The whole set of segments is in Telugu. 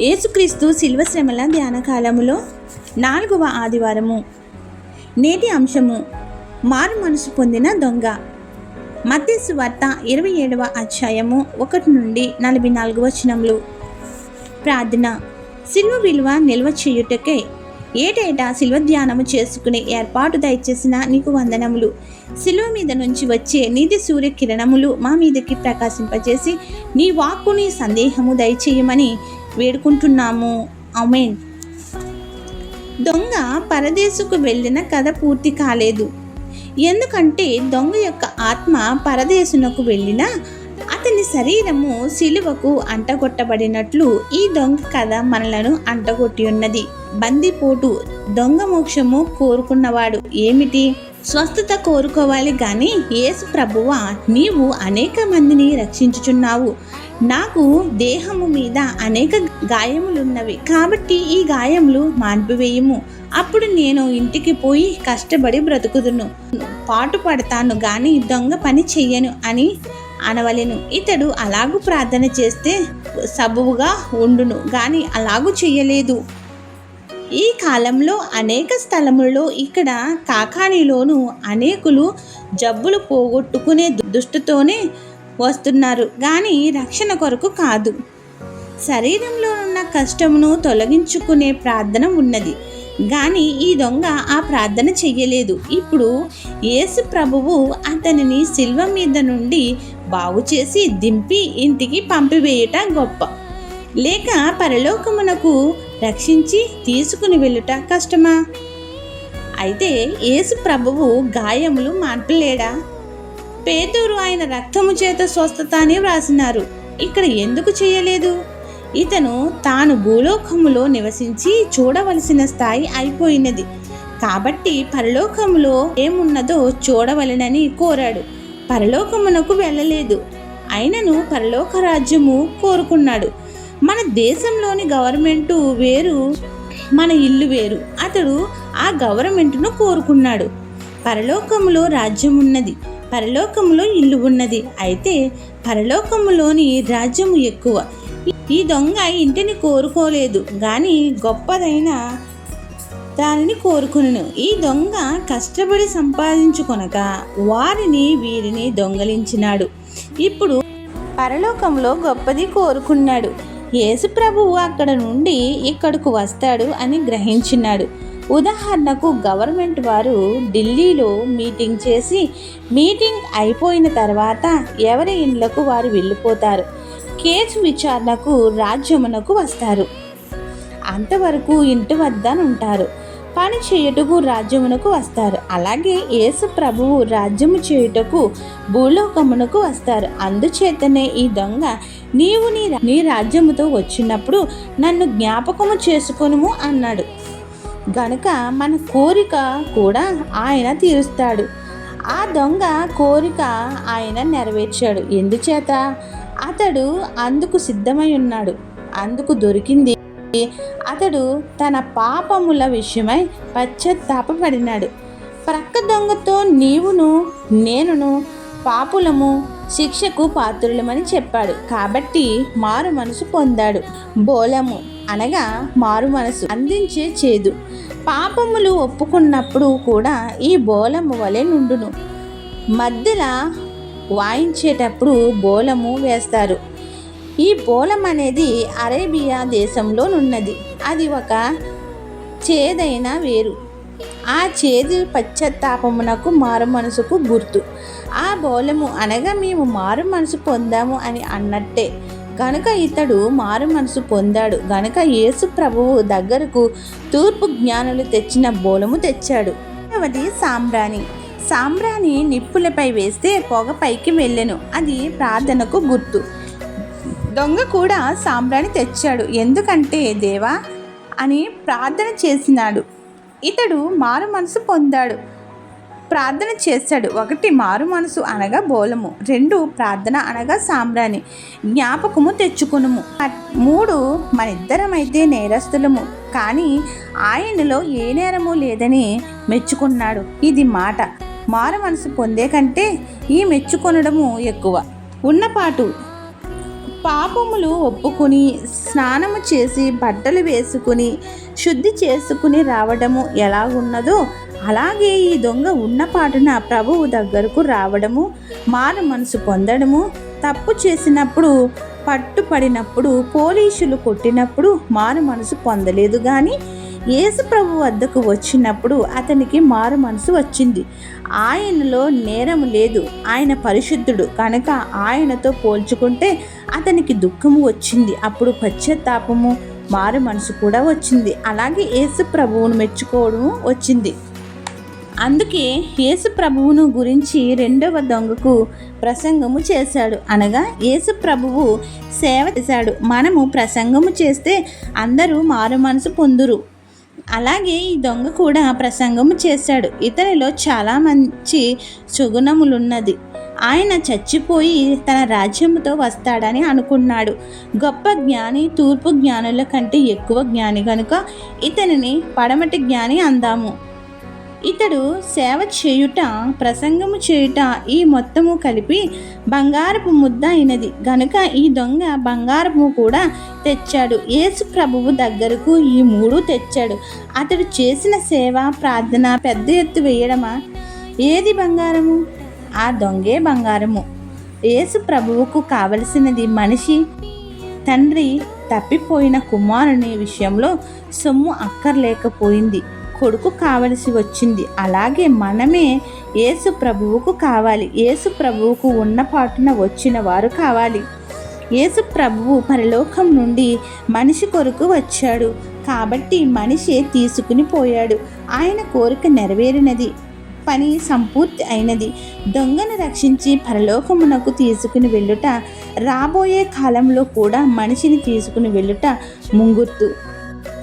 యేసుక్రీస్తు శిల్వ శ్రమల ధ్యాన కాలములో నాలుగవ ఆదివారము. నేటి అంశము మారు మనసు పొందిన దొంగ. మత్తేసు వార్త ఇరవై ఏడవ అధ్యాయము ఒకటి నుండి నలభై నాలుగు వచనములు. ప్రార్థన సిల్వ విలువ నిల్వ చేయుటకే ఏటేటా శిల్వ ధ్యానము చేసుకునే ఏర్పాటు దయచేసిన నీకు వందనములు. శిలువ మీద నుంచి వచ్చే నీతి సూర్య కిరణములు మా మీదకి ప్రకాశింపజేసి నీ వాక్కుని సందేహము దయచేయమని వేడుకుంటున్నాము. అమేన్ దొంగ పరదేశకు వెళ్ళిన కథ పూర్తి కాలేదు. ఎందుకంటే దొంగ యొక్క ఆత్మ పరదేశునకు వెళ్ళిన అతని శరీరము సిలువకు అంటగొట్టబడినట్లు ఈ దొంగ కథ మనలను అంటగొట్టి ఉన్నది బందిపోటు దొంగ మోక్షము కోరుకున్నవాడు ఏమిటి? స్వస్థత కోరుకోవాలి కానీ యేసు ప్రభువా నీవు అనేక మందిని రక్షించుచున్నావు. నాకు దేహము మీద అనేక గాయములున్నవి. కాబట్టి ఈ గాయములు మాన్పివేయము అప్పుడు నేను ఇంటికి పోయి కష్టపడి బ్రతుకుదును. పాటు పడతాను గాని దొంగ పని చెయ్యను అని అనవలెను. ఇతడు అలాగూ ప్రార్థన చేస్తే సబువుగా ఉండును గాని అలాగూ చెయ్యలేదు. ఈ కాలంలో అనేక స్థలములలో ఇక్కడ కాకానిలోను అనేకులు జబ్బులు పోగొట్టుకునే దుష్టుతోనే వస్తున్నారు. కానీ రక్షణ కొరకు కాదు. శరీరంలో ఉన్న కష్టమును తొలగించుకునే ప్రార్థన ఉన్నది. కానీ ఈ దొంగ ఆ ప్రార్థన చెయ్యలేదు. ఇప్పుడు యేసు ప్రభువు అతనిని శిల్వ మీద నుండి బాగు చేసి దింపి ఇంటికి పంపివేయుట గొప్ప. లేక పరలోకమునకు రక్షించి తీసుకుని వెళ్ళుట కష్టమా? అయితే యేసు ప్రభువు గాయములు మార్పులేడా? పేదూరు ఆయన రక్తము చేత స్వస్థత అని వ్రాసినారు. ఇక్కడ ఎందుకు చేయలేదు? ఇతను తాను భూలోకములో నివసించి చూడవలసిన స్థాయి అయిపోయినది. కాబట్టి పరలోకములో ఏమున్నదో చూడవలెనని కోరాడు. పరలోకమునకు వెళ్ళలేదు. అయినను పరలోక రాజ్యము కోరుకున్నాడు. మన దేశంలోని గవర్నమెంటు వేరు మన ఇల్లు వేరు. అతడు ఆ గవర్నమెంట్ను కోరుకున్నాడు. పరలోకములో రాజ్యం ఉన్నది పరలోకములో ఇల్లు ఉన్నది. అయితే పరలోకములోని రాజ్యము ఎక్కువ. ఈ దొంగ ఇంటిని కోరుకోలేదు. కానీ గొప్పదైన దానిని కోరుకును ఈ దొంగ కష్టపడి సంపాదించుకొనక వారిని వీరిని దొంగలించినాడు. ఇప్పుడు పరలోకంలో గొప్పది కోరుకున్నాడు. యేసు ప్రభువు అక్కడ నుండి ఇక్కడకు వస్తాడు అని గ్రహించినాడు. ఉదాహరణకు గవర్నమెంట్ వారు ఢిల్లీలో మీటింగ్ చేసి మీటింగ్ అయిపోయిన తర్వాత ఎవరి ఇండ్లకు వారు వెళ్ళిపోతారు? కేసు విచారణకు రాజ్యమునకు వస్తారు. అంతవరకు ఇంటి వద్ద ఉంటారు పని చేయుటకు రాజ్యమునకు వస్తారు. అలాగే యేసు ప్రభువు రాజ్యము చేయుటకు భూలోకమునకు వస్తారు. అందుచేతనే ఈ దొంగ నీవు నీ నీ రాజ్యముతో వచ్చినప్పుడు నన్ను జ్ఞాపకము చేసుకొనుము అన్నాడు. గనుక మన కోరిక కూడా ఆయన తీరుస్తాడు. ఆ దొంగ కోరిక ఆయన నెరవేర్చాడు. ఎందుచేత? అతడు అందుకు సిద్ధమై ఉన్నాడు. అందుకు దొరికింది. అతడు తన పాపముల విషయమై పశ్చాత్తాపడినాడు ప్రక్క దొంగతో నీవును నేనును పాపులము శిక్షకు పాత్రులమని చెప్పాడు. కాబట్టి మారు మనసు పొందాడు. బోలము అనగా మారు మనసు అందించే చేదు. పాపములు ఒప్పుకున్నప్పుడు కూడా ఈ బోలము వలె నుండును. మధ్యలో వాయించేటప్పుడు బోలము వేస్తారు. ఈ బోలం అనేది అరేబియా దేశంలోనున్నది. అది ఒక చేదైన వేరు. ఆ చేదు పశ్చాత్తాపమునకు మారు మనసుకు గుర్తు. ఆ బోలము అనగా మేము మారు మనసు పొందాము అని అన్నట్టే. గనుక ఇతడు మారు మనసు పొందాడు. గనుక యేసు ప్రభువు దగ్గరకు తూర్పు జ్ఞానులు తెచ్చిన బోలము తెచ్చాడు. రెండవది సాంబ్రాణి. సాంబ్రాణి నిప్పులపై వేస్తే పొగ పైకి వెళ్ళెను. అది ప్రార్థనకు గుర్తు. దొంగ కూడా సాంబ్రాణి తెచ్చాడు. ఎందుకంటే దేవా అని ప్రార్థన చేసినాడు. ఇతడు మారు మనసు పొందాడు. ప్రార్థన చేశాడు ఒకటి మారు మనసు అనగా బోలము. రెండు ప్రార్థన అనగా సాంబ్రాణి. జ్ఞాపకము తెచ్చుకునుము. మూడు మనిద్దరమైతే నేరస్తులము. కానీ ఆయనలో ఏ నేరము లేదని మెచ్చుకున్నాడు. ఇది మాట. మారు మనసు పొందే కంటే ఈ మెచ్చుకొనడము ఎక్కువ. ఉన్నపాటు పాపములు ఒప్పుకుని స్నానము చేసి బట్టలు వేసుకుని శుద్ధి చేసుకుని రావడము ఎలాగున్నదో అలాగే ఈ దొంగ ఉన్నపాటున ప్రభువు దగ్గరకు రావడము మారు మనసు పొందడము తప్పు చేసినప్పుడు పట్టుపడినప్పుడు పోలీసులు కొట్టినప్పుడు మారు మనసు పొందలేదు కానీ యేసుప్రభు వద్దకు వచ్చినప్పుడు అతనికి మారు మనసు వచ్చింది. ఆయనలో నేరం లేదు. ఆయన పరిశుద్ధుడు. కనుక ఆయనతో పోల్చుకుంటే అతనికి దుఃఖము వచ్చింది. అప్పుడు పశ్చాత్తాపము మారు మనసు కూడా వచ్చింది. అలాగే యేసు ప్రభువును మెచ్చుకోవడము వచ్చింది. అందుకే యేసు ప్రభువును గురించి రెండవ దొంగకు ప్రసంగము చేశాడు. అనగా యేసు ప్రభువు సేవ చేశాడు. మనము ప్రసంగము చేస్తే అందరూ మారు మనసు పొందురు. అలాగే ఈ దొంగ కూడా ప్రసంగము చేశాడు. ఇతనిలో చాలా మంచి సుగుణములున్నది. ఆయన చచ్చిపోయి తన రాజ్యముతో వస్తాడని అనుకున్నాడు. గొప్ప జ్ఞాని తూర్పు జ్ఞానుల కంటే ఎక్కువ జ్ఞాని కనుక ఇతనిని పడమటి జ్ఞాని అందాము. ఇతడు సేవ చేయుట ప్రసంగము చేయుట ఈ మొత్తము కలిపి బంగారపు ముద్ద అయినది. గనుక ఈ దొంగ బంగారము కూడా తెచ్చాడు. యేసు ప్రభువు దగ్గరకు ఈ మూడు తెచ్చాడు. అతడు చేసిన సేవ ప్రార్థన పెద్ద ఎత్తు వేయడమా? ఏది బంగారము? ఆ దొంగే బంగారము. యేసు ప్రభువుకు కావలసినది మనిషి తండ్రి తప్పిపోయిన కుమారుని విషయంలో సొమ్ము అక్కర్లేకపోయింది. కొడుకు కావలసి వచ్చింది. అలాగే మనమే యేసు ప్రభువుకు కావాలి. యేసు ప్రభువుకు ఉన్న పాటున వచ్చిన వారు కావాలి. యేసు ప్రభువు పరలోకం నుండి మనిషి కొరకు వచ్చాడు. కాబట్టి మనిషి తీసుకుని పోయాడు. ఆయన కోరిక నెరవేరినది. పని సంపూర్తి అయినది. దొంగను రక్షించి పరలోకమునకు తీసుకుని వెళ్ళుట రాబోయే కాలంలో కూడా మనిషిని తీసుకుని వెళ్ళుట ముంగుర్తు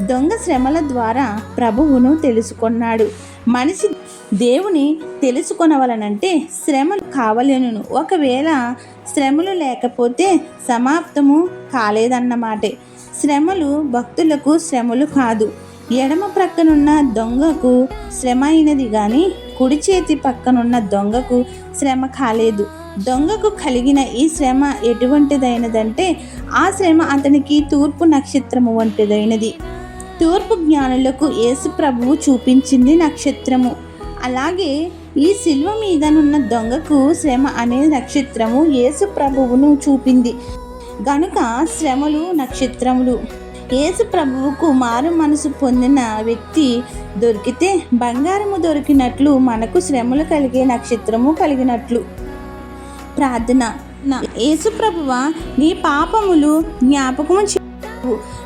దొంగ శ్రమల ద్వారా ప్రభువును తెలుసుకున్నాడు. మనిషి దేవుని తెలుసుకొనవలనంటే శ్రమలు కావలేను ఒకవేళ శ్రమలు లేకపోతే సమాప్తము కాలేదన్నమాటే. శ్రమలు భక్తులకు శ్రమలు కాదు. ఎడమ ప్రక్కనున్న దొంగకు శ్రమ అయినది కానీ కుడి చేతి పక్కనున్న దొంగకు శ్రమ కాలేదు. దొంగకు కలిగిన ఈ శ్రమ ఎటువంటిదైనదంటే ఆ శ్రమ అతనికి తూర్పు నక్షత్రము వంటిదైనది. తూర్పు జ్ఞానులకు యేసు ప్రభువు చూపించింది నక్షత్రము. అలాగే ఈ శిల్వ మీదనున్న దొంగకు శ్రమ అనే నక్షత్రము యేసు ప్రభువును చూపింది. గనుక శ్రమలు నక్షత్రములు. యేసు ప్రభువుకు మారు మనసు పొందిన వ్యక్తి దొరికితే బంగారము దొరికినట్లు మనకు శ్రమలు కలిగే నక్షత్రము కలిగినట్లు. ప్రార్థన. యేసు ప్రభువ నీ పాపములు జ్ఞాపకము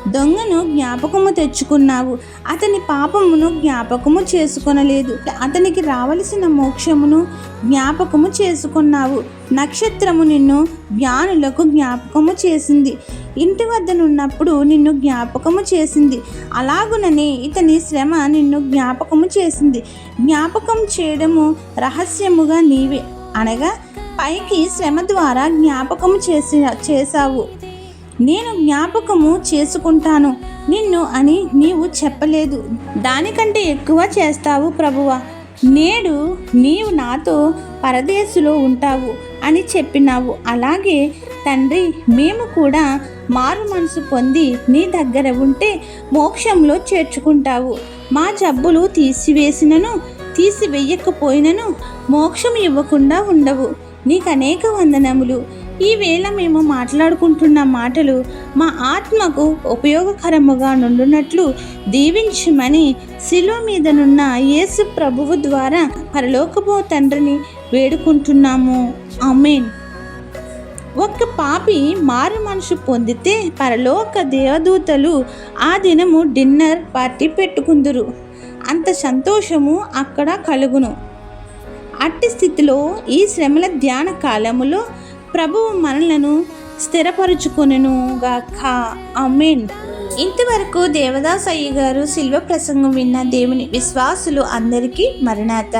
దొంగను జ్ఞాపకము తెచ్చుకున్నావు. అతని పాపమును జ్ఞాపకము చేసుకొనలేదు. అతనికి రావలసిన మోక్షమును జ్ఞాపకము చేసుకున్నావు. నక్షత్రము నిన్ను జ్ఞానులకు జ్ఞాపకము చేసింది. ఇంటి వద్దనున్నప్పుడు నిన్ను జ్ఞాపకము చేసింది. అలాగుననే ఇతని శ్రమ నిన్ను జ్ఞాపకము చేసింది. జ్ఞాపకం చేయడము రహస్యముగా నీవే అనగా పైకి శ్రమ ద్వారా జ్ఞాపకము చేసి చేశావు. నేను జ్ఞాపకము చేసుకుంటాను. నిన్ను అని నీవు చెప్పలేదు. దానికంటే ఎక్కువ చేస్తావు ప్రభువ. నేడు నీవు నాతో పరదేశులో ఉంటావు అని చెప్పినావు. అలాగే తండ్రి మేము కూడా మారు మనసు పొంది నీ దగ్గర ఉంటే మోక్షంలో చేర్చుకుంటావు. మా జబ్బులు తీసివేసినను తీసివేయకపోయినను మోక్షం ఇవ్వకుండా ఉండవు. నీకు అనేక వందనములు. ఈవేళ మేము మాట్లాడుకుంటున్న మాటలు మా ఆత్మకు ఉపయోగకరముగా నుండునట్లు దీవించమని శిలువ మీదనున్న యేసు ప్రభువు ద్వారా పరలోకపో తండ్రిని వేడుకుంటున్నాము. అమేన్ ఒక్క పాపి మారు మనసు పొందితే పరలోక దేవదూతలు ఆ దినము డిన్నర్ పార్టీ పెట్టుకుందురు. అంత సంతోషము అక్కడ కలుగును. అట్టి స్థితిలో ఈ శ్రమల ధ్యాన కాలములో ప్రభువు మనలను స్థిరపరుచుకొనెను గాక. అమేన్ ఇంతవరకు దేవదాస్ అయ్య గారు శిల్వ ప్రసంగం విన్న దేవుని విశ్వాసులు అందరికీ మరణాత.